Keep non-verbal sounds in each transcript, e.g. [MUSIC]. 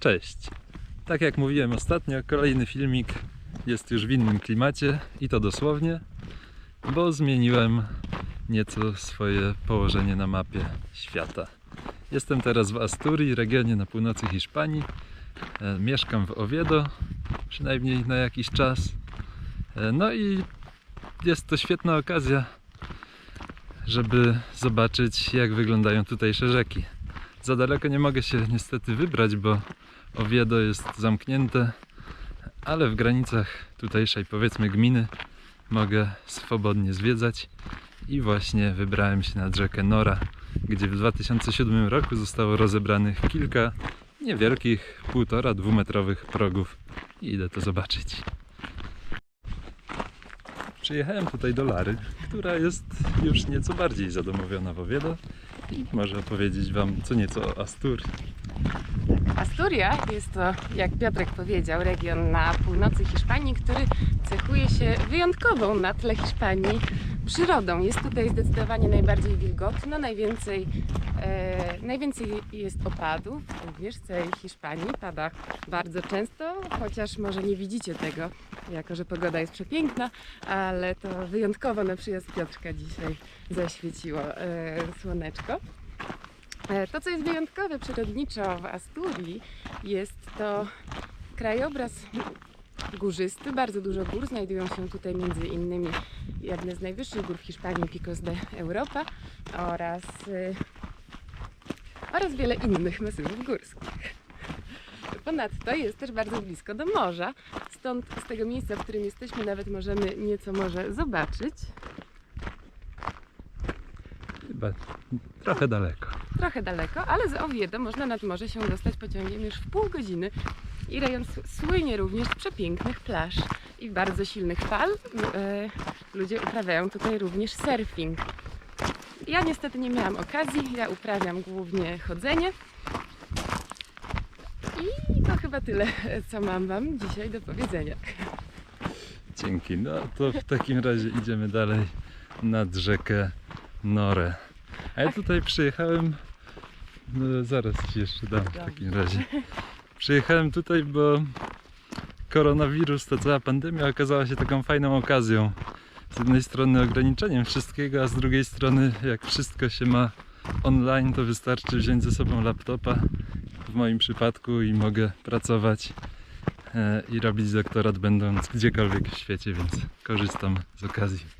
Cześć! Tak jak mówiłem ostatnio, kolejny filmik jest już w innym klimacie i to dosłownie, bo zmieniłem nieco swoje położenie na mapie świata. Jestem teraz w Asturii, regionie na północy Hiszpanii. E, Mieszkam w Oviedo, przynajmniej na jakiś czas. E, No i jest to świetna okazja, żeby zobaczyć jak wyglądają tutejsze rzeki. Za daleko nie mogę się niestety wybrać, bo Oviedo jest zamknięte, ale w granicach tutejszej powiedzmy gminy mogę swobodnie zwiedzać. I właśnie wybrałem się nad rzekę Nora, gdzie w 2007 roku zostało rozebranych kilka niewielkich, półtora, dwumetrowych progów. I idę to zobaczyć. Przyjechałem tutaj do Lary, która jest już nieco bardziej zadomowiona w Oviedo i może opowiedzieć Wam co nieco o Asturii. Asturia jest to, jak Piotrek powiedział, region na północy Hiszpanii, który cechuje się wyjątkową na tle Hiszpanii przyrodą. Jest tutaj zdecydowanie najbardziej wilgotno, najwięcej, e, najwięcej jest opadów, również w całej Hiszpanii. Pada bardzo często, chociaż może nie widzicie tego, jako że pogoda jest przepiękna, ale to wyjątkowo na przyjazd Piotrka dzisiaj zaświeciło e, słoneczko. E, To, co jest wyjątkowe przyrodniczo w Asturii, jest to krajobraz górzysty. Bardzo dużo gór znajdują się tutaj między innymi jedne z najwyższych gór w Hiszpanii, Picos de Europa oraz, y, oraz wiele innych masywów górskich. Ponadto jest też bardzo blisko do morza, stąd z tego miejsca, w którym jesteśmy, nawet możemy nieco morze zobaczyć. Chyba trochę daleko. trochę daleko, ale z Oviedo można nad morze się dostać pociągiem już w pół godziny. I rejon słynie również z przepięknych plaż i bardzo silnych fal. E, ludzie uprawiają tutaj również surfing. Ja niestety nie miałam okazji, ja uprawiam głównie chodzenie. I to chyba tyle, co mam Wam dzisiaj do powiedzenia. Dzięki. No to w takim razie idziemy dalej nad rzekę Norę. A ja tutaj przyjechałem. No, zaraz ci jeszcze dam w takim razie. Przyjechałem tutaj, bo koronawirus, ta cała pandemia okazała się taką fajną okazją. Z jednej strony ograniczeniem wszystkiego, a z drugiej strony jak wszystko się ma online, to wystarczy wziąć ze sobą laptopa w moim przypadku i mogę pracować e, i robić doktorat będąc gdziekolwiek w świecie, więc korzystam z okazji.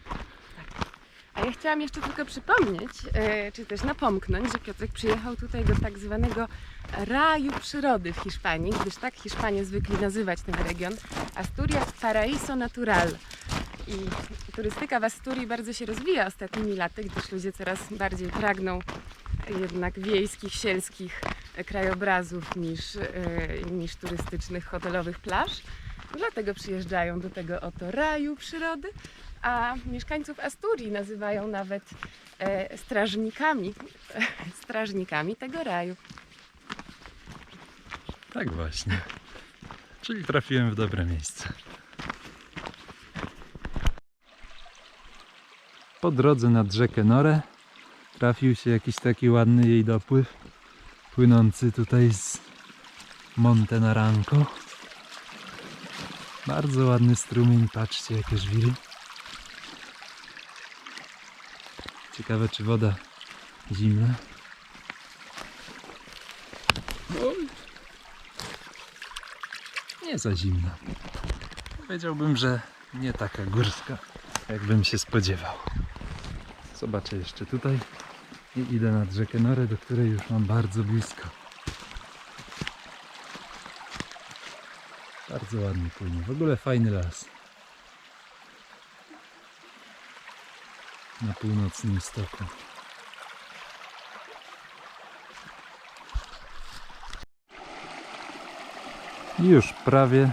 Ja chciałam jeszcze tylko przypomnieć, e, czy też napomknąć, że Piotrek przyjechał tutaj do tak zwanego raju przyrody w Hiszpanii, gdyż tak Hiszpanie zwykli nazywać ten region. Asturias Paraíso Natural. I turystyka w Asturii bardzo się rozwija ostatnimi laty, gdyż ludzie coraz bardziej pragną jednak wiejskich, sielskich krajobrazów niż, e, niż turystycznych, hotelowych plaż. Dlatego przyjeżdżają do tego oto raju przyrody a mieszkańców Asturii nazywają nawet e, strażnikami, [LAUGHS] strażnikami tego raju. Tak właśnie. Czyli trafiłem w dobre miejsce. Po drodze nad rzekę Norę trafił się jakiś taki ładny jej dopływ płynący tutaj z Monte Naranco. Bardzo ładny strumień, patrzcie jakie żwiry. Ciekawe czy woda zimna. Nie za zimna. Powiedziałbym, że nie taka górska, jakbym się spodziewał. Zobaczę jeszcze tutaj i idę nad rzekę Norę, do której już mam bardzo blisko. Bardzo ładnie płynie. W ogóle fajny las. Na północnym stoku. Już prawie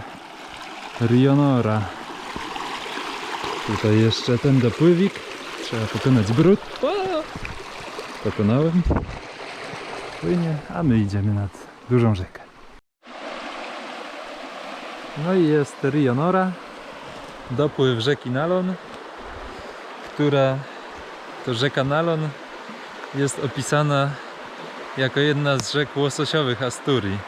Rionora. Tutaj jeszcze ten dopływik. Trzeba pokonać brud. O! Pokonałem. Płynie, a my idziemy nad dużą rzekę. No i jest Rionora. Dopływ rzeki Nalon, która to rzeka Nalon jest opisana jako jedna z rzek łososiowych Asturii.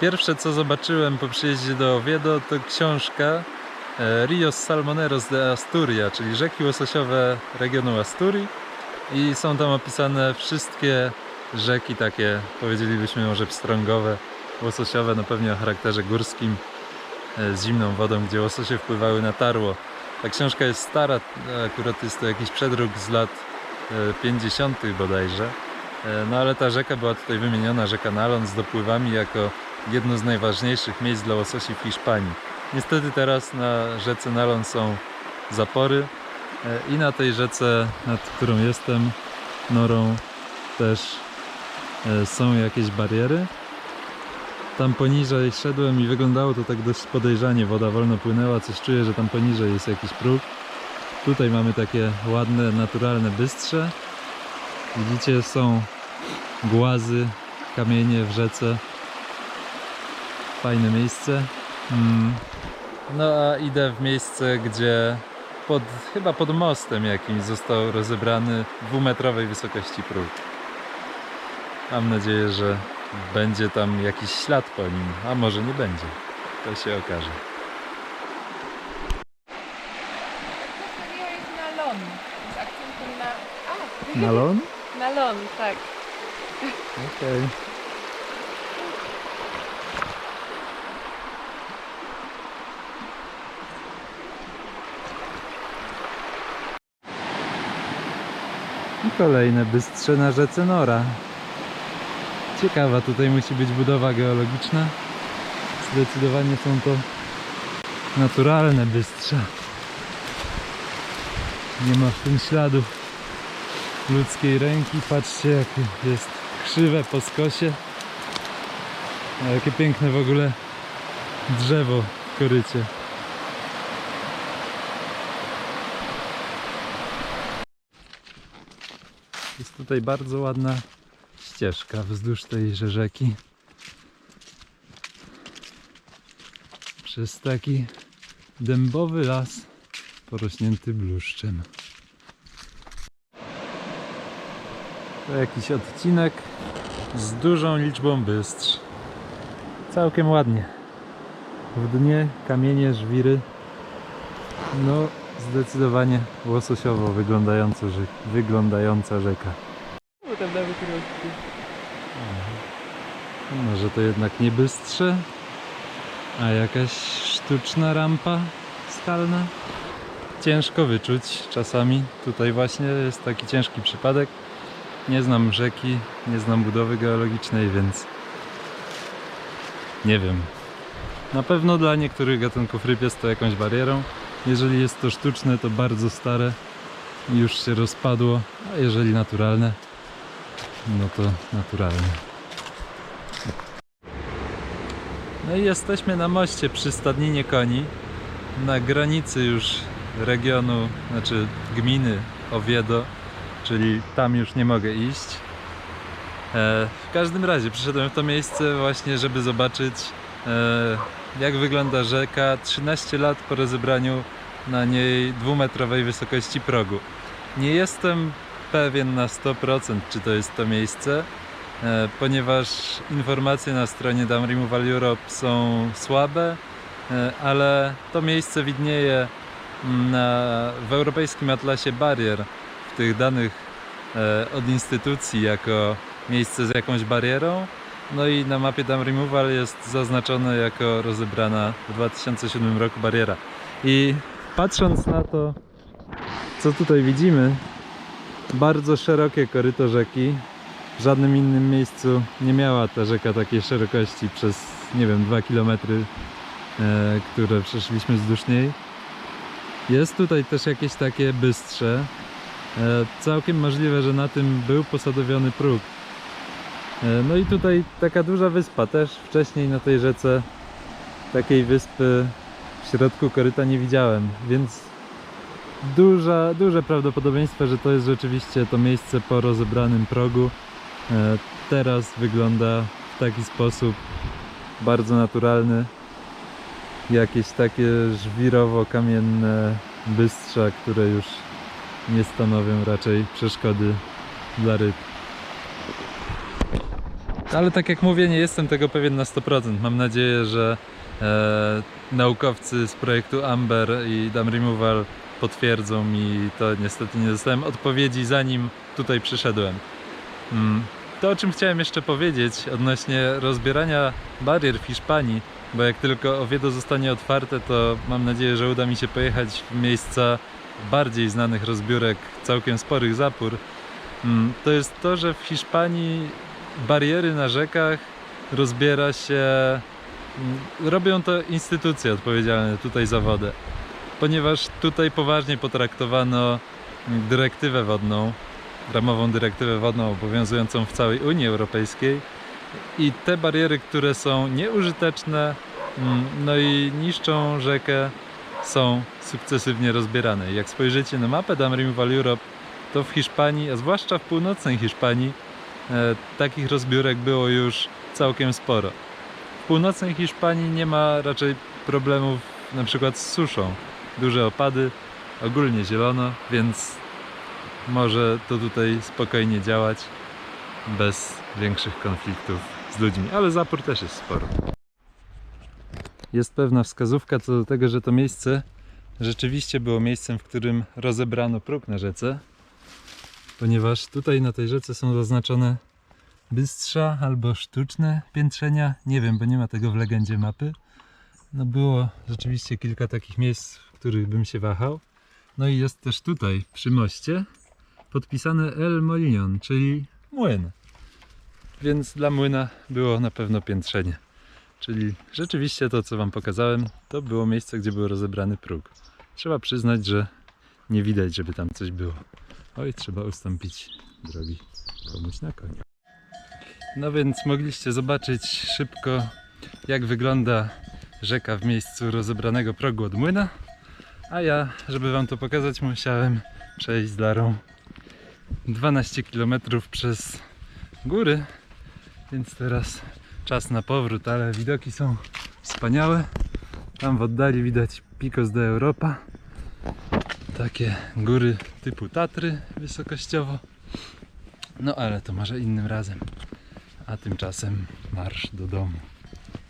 Pierwsze co zobaczyłem po przyjeździe do Oviedo to książka e, Rios Salmoneros de Asturia, czyli rzeki łososiowe regionu Asturii i są tam opisane wszystkie rzeki takie, powiedzielibyśmy może pstrągowe, łososiowe, no pewnie o charakterze górskim, e, z zimną wodą, gdzie łososie wpływały na tarło. Ta książka jest stara, akurat jest to jakiś przedruk z lat e, 50. bodajże. E, No ale ta rzeka była tutaj wymieniona, rzeka Nalon z dopływami jako jedno z najważniejszych miejsc dla łososi w Hiszpanii. Niestety teraz na rzece Nalon są zapory e, i na tej rzece, nad którą jestem, Norą, też e, są jakieś bariery. Tam poniżej szedłem i wyglądało to tak dość podejrzanie, woda wolno płynęła, coś czuję, że tam poniżej jest jakiś próg. Tutaj mamy takie ładne, naturalne bystrze. Widzicie, są głazy, kamienie w rzece. Fajne miejsce. Mm. No a idę w miejsce, gdzie pod, chyba pod mostem jakimś został rozebrany dwumetrowej wysokości próg. Mam nadzieję, że będzie tam jakiś ślad po nim, a może nie będzie. To się okaże. Serio jest na lon. Z akcentem na... A, Nalon? na lon, tak. Okej. I kolejne bystrze na rzece Nora. Ciekawa tutaj musi być budowa geologiczna. Zdecydowanie są to naturalne bystrza. Nie ma w tym śladów ludzkiej ręki. Patrzcie, jakie jest krzywe po skosie. A jakie piękne w ogóle drzewo w korycie. Jest tutaj bardzo ładna ścieżka wzdłuż tejże rzeki. Przez taki dębowy las porośnięty bluszczem. To jakiś odcinek z dużą liczbą bystrz. Całkiem ładnie. W dnie kamienie, żwiry. No, zdecydowanie łososiowo wyglądająca, wyglądająca rzeka. No tam nawet rostki. Może to jednak nie bystrze, a jakaś sztuczna rampa skalna. Ciężko wyczuć czasami. Tutaj właśnie jest taki ciężki przypadek. Nie znam rzeki, nie znam budowy geologicznej, więc nie wiem. Na pewno dla niektórych gatunków ryb jest to jakąś barierą. Jeżeli jest to sztuczne, to bardzo stare już się rozpadło, a jeżeli naturalne, no to naturalne. No i jesteśmy na moście przy Stadninie Koni, na granicy już regionu, znaczy gminy Oviedo, czyli tam już nie mogę iść. E, w każdym razie przyszedłem w to miejsce właśnie, żeby zobaczyć e, jak wygląda rzeka 13 lat po rozebraniu na niej dwumetrowej wysokości progu. Nie jestem pewien na 100% czy to jest to miejsce, e, ponieważ informacje na stronie Dam Removal Europe są słabe, e, ale to miejsce widnieje mm, na, w Europejskim Atlasie Barier w tych danych e, od instytucji jako miejsce z jakąś barierą. No i na mapie Dam Removal jest zaznaczone jako rozebrana w 2007 roku bariera. I patrząc na to, co tutaj widzimy, bardzo szerokie koryto rzeki. W żadnym innym miejscu nie miała ta rzeka takiej szerokości przez, nie wiem, 2 km, e, które przeszliśmy wzdłuż niej. Jest tutaj też jakieś takie bystrze. E, całkiem możliwe, że na tym był posadowiony próg. E, no i tutaj taka duża wyspa też. Wcześniej na tej rzece takiej wyspy w środku koryta nie widziałem, więc duża, duże prawdopodobieństwo, że to jest rzeczywiście to miejsce po rozebranym progu. E, Teraz wygląda w taki sposób bardzo naturalny. Jakieś takie żwirowo-kamienne bystrza, które już nie stanowią raczej przeszkody dla ryb. Ale tak jak mówię, nie jestem tego pewien na 100%. Mam nadzieję, że e, naukowcy z projektu Amber i Dam Removal potwierdzą mi to. Niestety nie dostałem odpowiedzi zanim tutaj przyszedłem. Mm. To o czym chciałem jeszcze powiedzieć odnośnie rozbierania barier w Hiszpanii, bo jak tylko Oviedo zostanie otwarte, to mam nadzieję, że uda mi się pojechać w miejsca bardziej znanych rozbiórek całkiem sporych zapór. Mm, To jest to, że w Hiszpanii bariery na rzekach rozbiera się. mm, Robią to instytucje odpowiedzialne tutaj za wodę, ponieważ tutaj poważnie potraktowano dyrektywę wodną, ramową dyrektywę wodną obowiązującą w całej Unii Europejskiej i te bariery, które są nieużyteczne, mm, no i niszczą rzekę, są sukcesywnie rozbierane. Jak spojrzycie na mapę Dam Removal Europe, to w Hiszpanii, a zwłaszcza w północnej Hiszpanii, e, takich rozbiórek było już całkiem sporo. W północnej Hiszpanii nie ma raczej problemów na przykład z suszą. Duże opady, ogólnie zielono, więc może to tutaj spokojnie działać bez większych konfliktów z ludźmi, ale zapór też jest sporo. Jest pewna wskazówka co do tego, że to miejsce rzeczywiście było miejscem, w którym rozebrano próg na rzece, ponieważ tutaj na tej rzece są zaznaczone bystrza albo sztuczne piętrzenia. Nie wiem, bo nie ma tego w legendzie mapy. No było rzeczywiście kilka takich miejsc, których bym się wahał. No i jest też tutaj przy moście podpisane El Molinion, czyli młyn. Więc dla młyna było na pewno piętrzenie. Czyli rzeczywiście to, co Wam pokazałem, to było miejsce, gdzie był rozebrany próg. Trzeba przyznać, że nie widać, żeby tam coś było. Oj, trzeba ustąpić drogi komuś na koniu. No więc mogliście zobaczyć szybko, jak wygląda rzeka w miejscu rozebranego progu od młyna. A ja, żeby Wam to pokazać, musiałem przejść z Larą 12 km przez góry, więc teraz czas na powrót, ale widoki są wspaniałe. Tam w oddali widać Picos de Europa. Takie góry typu Tatry wysokościowo. No ale to może innym razem. A tymczasem marsz do domu.